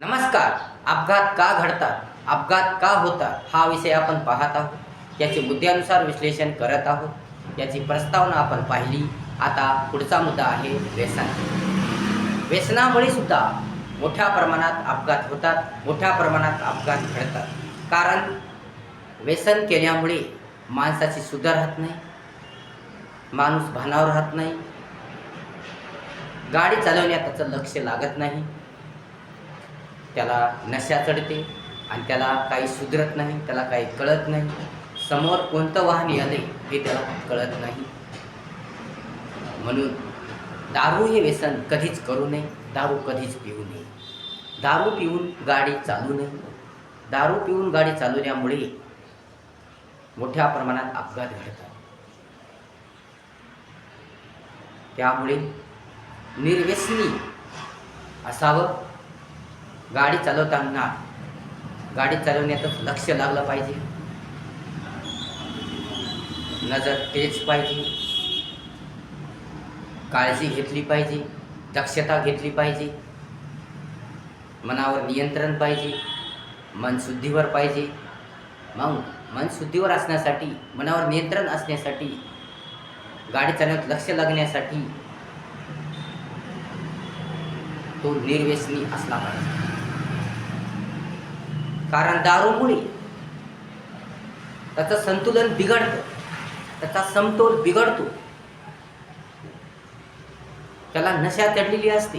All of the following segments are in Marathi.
नमस्कार. अपघात का घडतात? अपघात का होतात? हा विषय आपण पाहत आहोत. याचे मुद्द्यानुसार विश्लेषण करत आहोत. याची प्रस्तावना आपण पाहिली. आता पुढचा मुद्दा आहे व्यसन. व्यसनामुळे सुद्धा मोठ्या प्रमाणात अपघात होतात. मोठ्या प्रमाणात अपघात घडतात. कारण व्यसन केल्यामुळे माणसाची सुद्धा राहत नाही. माणूस भानावर राहत नाही. गाडी चालवण्यात त्याचं लक्ष लागत नाही. त्याला नशा चढते आणि त्याला काही सुधरत नाही त्याला काही कळत नाही. समोर कोणतं वाहन आले हे त्याला कळत नाही. म्हणून दारू हे व्यसन कधीच करू नये दारू कधीच पिऊ नये. दारू पिऊन गाडी चालू नये. दारू पिऊन गाडी चालवण्यामुळे मोठ्या प्रमाणात अपघात घडतात. त्यामुळे निर्व्यसनी असावं. गाडी चालवताना गाडी चालवण्यातच लक्ष लागलं पाहिजे. नजर तेज पाहिजे. काळजी घेतली पाहिजे. दक्षता घेतली पाहिजे. मनावर नियंत्रण पाहिजे. मनशुद्धीवर पाहिजे. मग मनशुद्धीवर असण्यासाठी मनावर नियंत्रण असण्यासाठी गाडी चालवण्यात लक्ष लागण्यासाठी तो निर्व्यसनी असला पाहिजे. कारण दारूमुळे त्याचं संतुलन बिघडतं. त्याचा समतोल बिघडतो. त्याला नशा चढलेली असते.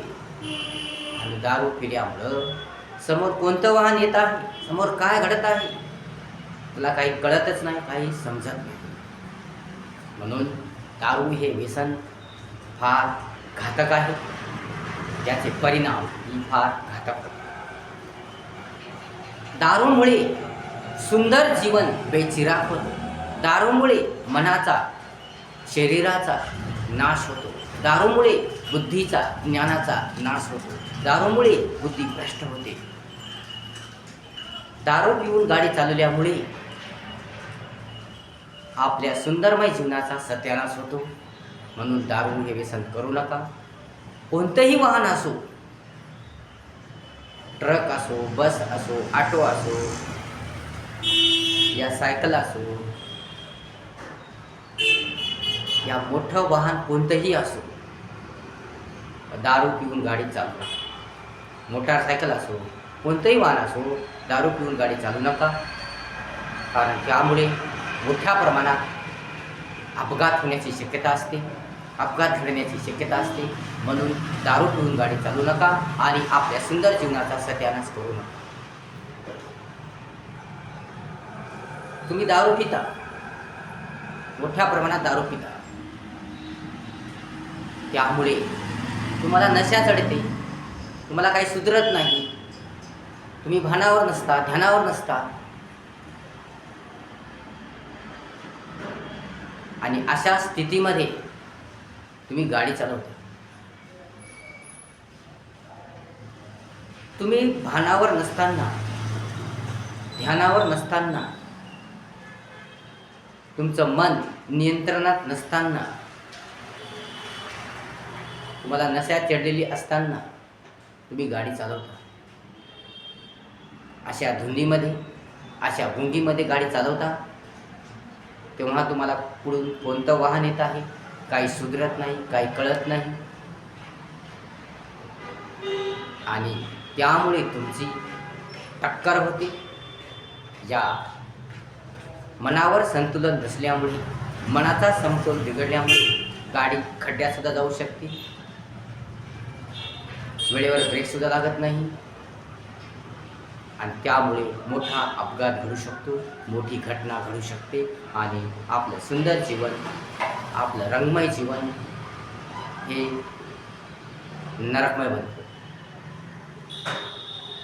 आणि दारू पिल्यामुळं समोर कोणतं वाहन येत आहे? समोर काय घडत आहे? त्याला काही कळतच नाही काही समजत नाही. म्हणून दारू हे व्यसन फार घातक आहे. त्याचे परिणाम ही फार घातक होतात दारूमुळे सुंदर जीवन बेचिराग होतो. दारूमुळे मनाचा शरीराचा नाश होतो. दारूमुळे बुद्धीचा ज्ञानाचा नाश होतो. दारूमुळे बुद्धी भ्रष्ट होते. दारू पिऊन गाडी चालवल्यामुळे आपल्या सुंदरमय जीवनाचा सत्यानाश होतो. म्हणून दारू हे व्यसन करू नका. कोणतंही वाहन असो ट्रक असो बस असो ऑटो असो या सायकल असो या मोठं वाहन कोणतंही असो दारू पिऊन गाडी चालू नका मोटारसायकल असो कोणतंही वाहन असो दारू पिऊन गाडी चालू नका. कारण त्यामुळे मोठ्या प्रमाणात अपघात होण्याची शक्यता असते. अपघात घडण्याची शक्यता असते. म्हणून दारू पिऊन गाडी चालू नका आणि आपल्या सुंदर जीवनाचा सत्यानाश करू नका. तुम्ही दारू पिता. मोठ्या प्रमाणात दारू पिता. त्यामुळे तुम्हाला नशा चढते. तुम्हाला काही सुधरत नाही. तुम्ही भानावर नसता ध्यानावर नसता. आणि अशा स्थितीमध्ये तुम्ही गाडी चालवता. तुम्ही भानावर नसताना ध्यानावर नसताना तुमचं मन नियंत्रणात नसताना तुम्हाला नशा चढलेली असताना तुम्ही गाडी चालवता. अशा धुंदीमध्ये अशा गुंगीमध्ये गाडी चालवता तेव्हा तुम्हाला पुढून कोणतं वाहन येत आहे? काही सुधरत नाही काही कळत नाही. आणि त्यामुळे तुमची टक्कर होते. या मनावर संतुलन नसल्यामुळे मनाचा समतोल बिघडल्यामुळे गाडी खड्ड्यातसुद्धा जाऊ शकते. वेळेवर ब्रेकसुद्धा लागत नाही. आणि त्यामुळे मोठा अपघात घडू शकतो मोठी घटना घडू शकते आणि आपलं सुंदर जीवन आपलं रंगमय जीवन हे नरकमय बनतं.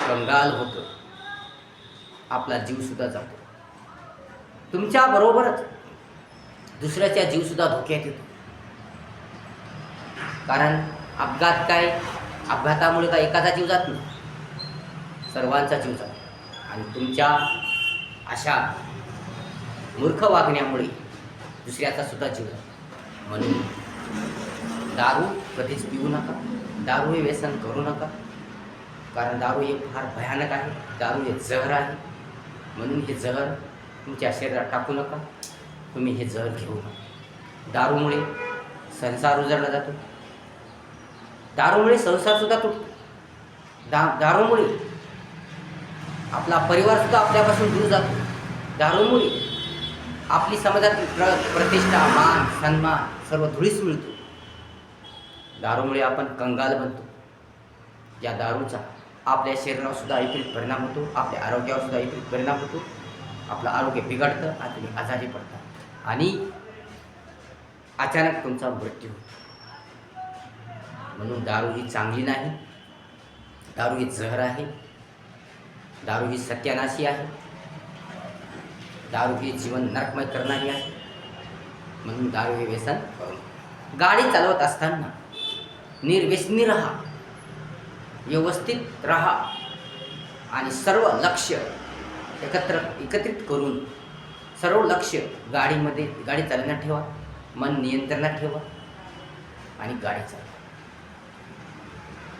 कंगाल होतो. आपला जीवसुद्धा जातो. तुमच्याबरोबरच दुसऱ्याच्या जीवसुद्धा धोक्यात येतो. कारण अपघात काय? अपघातामुळे काय एखादा जीव जात नाही. सर्वांचा जीव जातो. आणि तुमच्या अशा मूर्ख वागण्यामुळे दुसऱ्याचा सुद्धा जीव जातो. म्हणून दारू कधीच पिऊ नका. दारू हे व्यसन करू नका. कारण दारू हे फार भयानक आहे. दारू हे जहर आहे. म्हणून हे जहर तुमच्या शरीरात टाकू नका. तुम्ही हे जहर घेऊ नका. दारूमुळे संसार उजळला जातो. दारूमुळे संसारसुद्धा तुटतो. दा दारूमुळे आपला परिवारसुद्धा आपल्यापासून दूर जातो. दारूमुळे आपली समाजातील प्र प्रतिष्ठा मान सन्मान सर्व धुळीस मिळतो. दारूमुळे आपण कंगाल बनतो. या दारूचा आपल्या शरीरावर सुद्धा विपरीत परिणाम होतो आपल्या आरोग्यावर सुद्धा विपरीत परिणाम होतो. आपलं आरोग्य बिघडतं आणि तुम्ही आजारी पडता. आणि अचानक तुमचा मृत्यू होतो. म्हणून दारू ही चांगली नाही. दारू ही जहर आहे. दारू ही सत्यानाशी आहे. दारू हे जीवन नरकमय करणारी आहे म्हणून दारू हे व्यसन। करू गाडी चालवत असताना निर्व्यसनी राहा व्यवस्थित राहा आणि सर्व लक्ष एकत्र एकत्रित करून सर्व लक्ष गाडीमध्ये गाडी चालवण्यात ठेवा मन नियंत्रणात ठेवा आणि गाडी चालवा.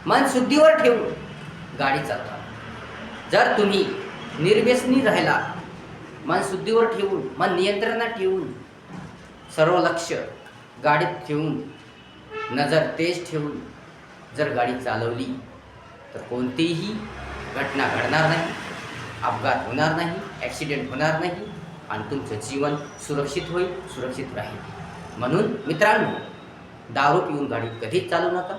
मन शुद्धीवर ठेवून गाडी चालवा. जर तुम्ही निर्व्यसनी राहिला मन शुद्धीवर ठेवून मन नियंत्रणात ठेवून सर्व लक्ष गाडीत ठेवून नजर तेज ठेवून जर गाडी चालवली तर कोणतीही घटना घडणार नाही अपघात होणार नाही ॲक्सिडेंट होणार नाही आणि तुमचं जीवन सुरक्षित होईल सुरक्षित राहील. म्हणून मित्रांनो दारू पिऊन गाडी कधीच चालवू नका.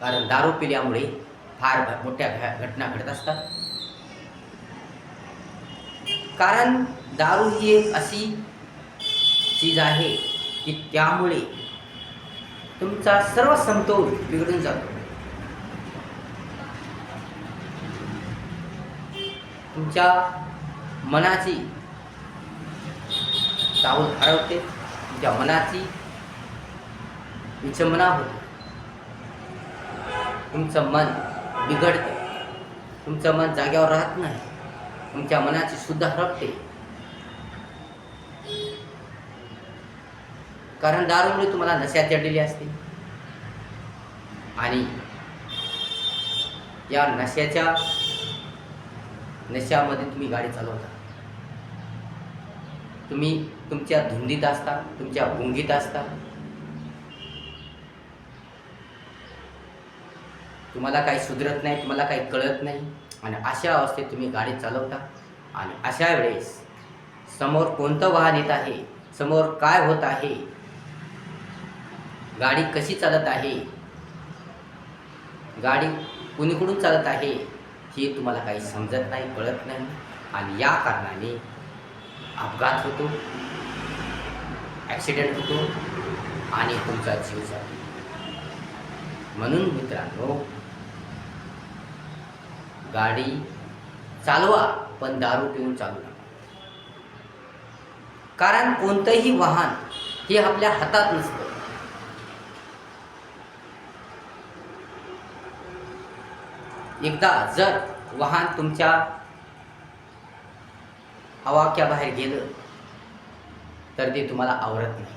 कारण दारू पिल्यामुळे फार मोठ्या घटना घडत असतात. कारण दारू ही एक अशी चीज आहे की त्यामुळे तुमचा सर्व समतोल बिघडून जातो. तुमच्या मनाची चावल हरवते तुमच्या मनाची विचंबना होते. तुमचं मन बिघडते तुमचं मन जाग्यावर राहत नाही. तुमच्या मनाची सुद्धा हरपते कारण दारूमुळे तुम्हाला नशा चढलेली असते आणि या नशाच्या नशामध्ये तुम्ही गाडी चालवता. तुम्ही तुमच्या धुंदीत असता तुमच्या गुंगीत असता. तुम्हाला काही सुधरत नाही तुम्हाला काही कळत नाही. आणि अशा अवस्थेत तुम्ही गाडी चालवता. आणि अशा वेळेस समोर कोणतं वाहन येत आहे? समोर काय होत आहे? गाडी कशी चालत आहे? गाडी कुणीकडून चालत आहे? हे तुम्हाला काही समजत नाही कळत नाही. आणि या कारणाने अपघात होतो ॲक्सिडेंट होतो आणि तुमचा जीव जातो. म्हणून मित्रांनो गाडी चालवा पण दारू पिऊन चालू नका. कारण कोणतंही वाहन हे आपल्या हातात नसतं. एकदा जर वाहन तुमच्या आवाक्याबाहेर गेलं तर ते तुम्हाला आवरत नाही.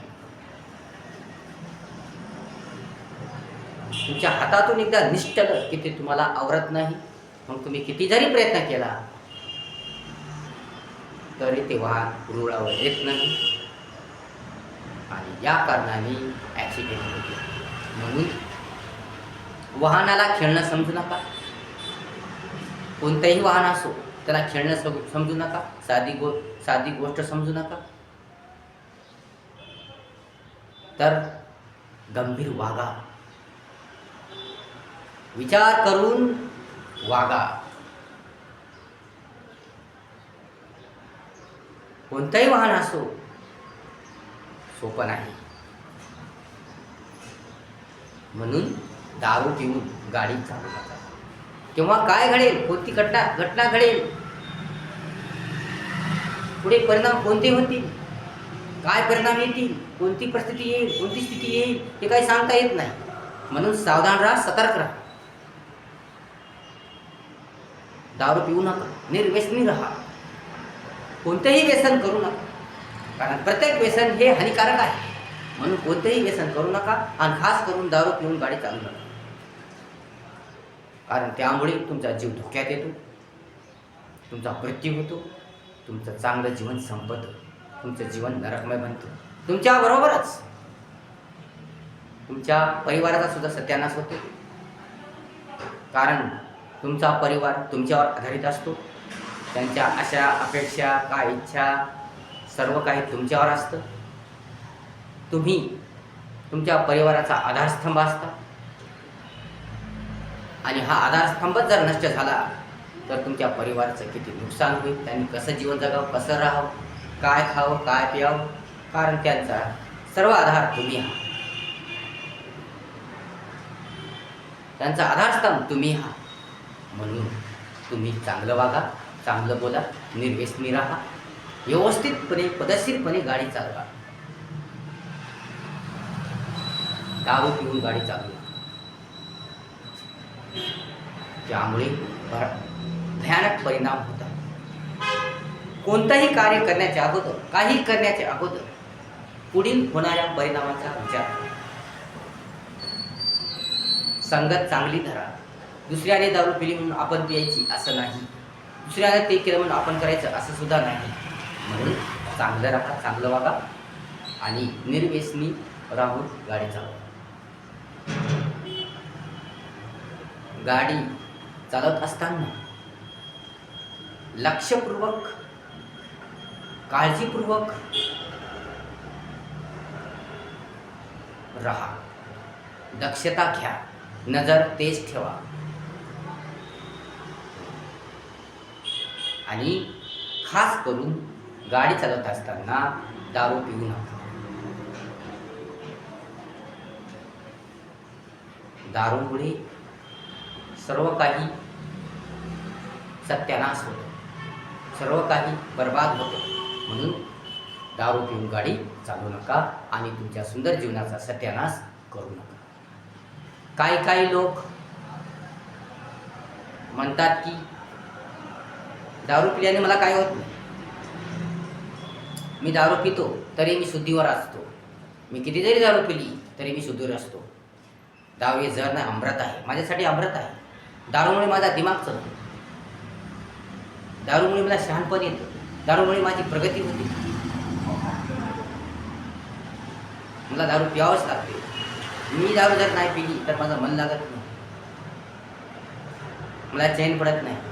तुमच्या हातातून एकदा निष्ठलं की ते तुम्हाला आवरत नाही. मग तुम्ही किती जरी प्रयत्न केला तरी ते वाहन रुळावर येत नाही. आणि या कारणाने ॲक्सिडेंट होते. म्हणून वाहनाला खेळणं समजू नका. कोणतंही वाहन असो त्याला खेळणं समजू नका. साधी गो साधी गोष्ट समजू नका. तर गंभीर वागा. विचार करून वागा कोणतंही वाहन असो सोपं नाही. म्हणून दारू पिऊन गाडी चालू नका किंवा काय घडेल कोणती घटना घटना घडेल पुढे परिणाम कोणते होतील काय परिणाम येतील कोणती परिस्थिती येईल कोणती स्थिती येईल हे काही सांगता येत नाही. म्हणून सावधान राहा सतर्क राहा. दारू पिऊ नका निर्व्यसनी राहा. कोणतेही व्यसन करू नका. कारण प्रत्येक व्यसन हे हानिकारक आहे. म्हणून कोणतेही व्यसन करू नका आणि खास करून दारू पिऊन गाडी चालू नका. कारण त्यामुळे तुमचा जीव धोक्यात येतो. तुमचा मृत्यू होतो. तुमचं चांगलं जीवन संपतं. तुमचं जीवन नरकमय बनतं. तुमच्याबरोबरच तुमच्या परिवाराचा सुद्धा सत्यानाश होतो. कारण तुमचा परिवार तुमच्यावर आधारित असतो. त्यांच्या अशा अपेक्षा काय इच्छा सर्व काही तुमच्यावर असतं. तुम्ही तुमच्या परिवाराचा आधारस्तंभ असता. आणि हा आधारस्तंभच जर नष्ट झाला तर तुमच्या परिवाराचं किती नुकसान होईल. त्यांनी कसं जीवन जगावं कसं राहावं काय खावं काय प्यावं कारण त्यांचा सर्व आधार तुम्ही आहात. त्यांचा आधारस्तंभ तुम्ही आहात. म्हणून तुम्ही चांगलं वागा चांगलं बोला निर्व्यसनी राहा व्यवस्थितपणे पदशीरपणे गाडी चालवा. दारू पिऊन गाडी चालवा. त्यामुळे भयानक परिणाम होतात. कोणतंही कार्य करण्याच्या अगोदर काही करण्याच्या अगोदर पुढील होणाऱ्या परिणामाचा विचार संगत चांगली धरा. दुसऱ्याने दारू पिली म्हणून आपण प्यायची असं नाही. दुसऱ्याने ते केलं म्हणून आपण करायचं असं सुद्धा नाही. म्हणून चांगलं राहा चांगलं वागा आणि निर्व्यसनी राहून गाडी चालवा. गाडी चालवत असताना लक्षपूर्वक काळजीपूर्वक राहा. दक्षता घ्या. नजर तेज ठेवा. आणि खास करून गाडी चालवत असताना दारू पिऊ नका. दारूमुळे सर्व काही सत्यानाश होतो. सर्व काही बर्बाद होतो. म्हणून दारू पिऊन गाडी चालवू नका आणि तुमच्या सुंदर जीवनाचा सत्यानाश करू नका. काही काही लोक म्हणतात की दारू पिल्याने मला काय होत नाही? मी दारू पितो तरी मी शुद्धीवर असतो. मी किती जरी दारू पिली तरी मी शुद्धीवर असतो. दारू हे जर नाही अमृत आहे. माझ्यासाठी अमृत आहे. दारूमुळे माझा दिमाग चालतो. दारूमुळे मला शहाणपण येतं. दारूमुळे माझी प्रगती होते. मला दारू प्यावंच लागते. मी दारू जर नाही पिली तर माझं मन लागत नाही. मला चैन पडत नाही.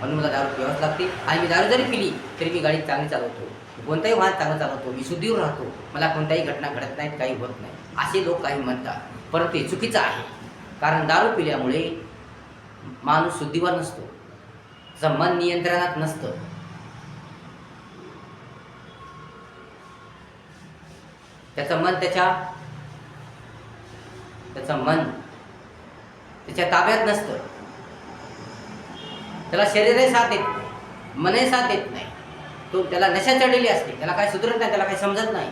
म्हणून मला दारू प्यावंच लागते. आणि मी दारू जरी पिली तरी मी गाडी चांगली चालवतो. कोणताही वाहन चांगलं चालवतो. मी शुद्धीवर राहतो. मला कोणत्याही घटना घडत नाहीत काही होत नाही. असे लोक काही म्हणतात. परंतु हे चुकीचं आहे. कारण दारू पिल्यामुळे माणूस शुद्धीवर नसतो. त्याचं मन नियंत्रणात नसतं. त्याचं मन त्याच्या त्याचं मन त्याच्या ताब्यात नसतं. त्याला शरीरही साथ येत नाही. मनही साथ येत नाही. तो त्याला नशा चढलेली असते. त्याला काही सुधरत नाही त्याला काही समजत नाही.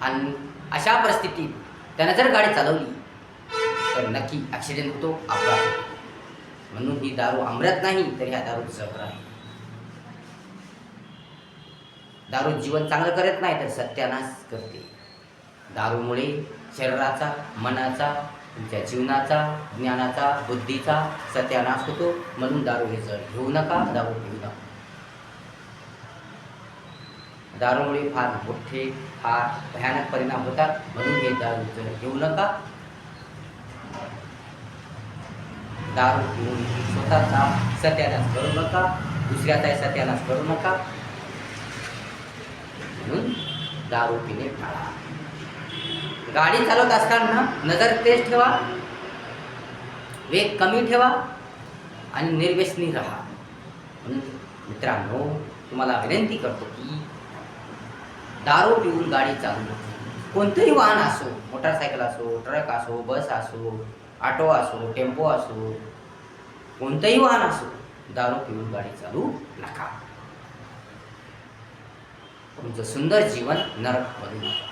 आणि अशा परिस्थितीत त्यानं जर गाडी चालवली तर नक्की ॲक्सिडेंट होतो अपघात म्हणून ही दारू आमरत नाही तर ह्या दारू जबर आहे. दारू जीवन चांगलं करत नाही तर सत्यानाश करते. दारूमुळे शरीराचा मनाचा तुमच्या जीवनाचा ज्ञानाचा बुद्धीचा सत्यानाश होतो. म्हणून दारू हे जड. घेऊ नका दारू पिऊ नका. दारूमुळे फार मोठे फार भयानक परिणाम होतात. म्हणून हे दारू जड. घेऊ नका. दारू पिऊन स्वतःचा सत्यानाश करू नका. दुसऱ्याचाही सत्यानाश करू नका. म्हणून दारू पिणे टाळा. गाडी चालवत असताना नजर तेज ठेवा वेग कमी ठेवा आणि निर्व्यसनी राहा. म्हणून मित्रांनो तुम्हाला विनंती करतो की दारू पिऊन गाडी चालू कोणतंही वाहन असो मोटारसायकल असो ट्रक असो बस असो ऑटो असो टेम्पो असो कोणतंही वाहन असो दारू पिऊन गाडी चालू नका. तुमचं सुंदर जीवन नरक बनू नका.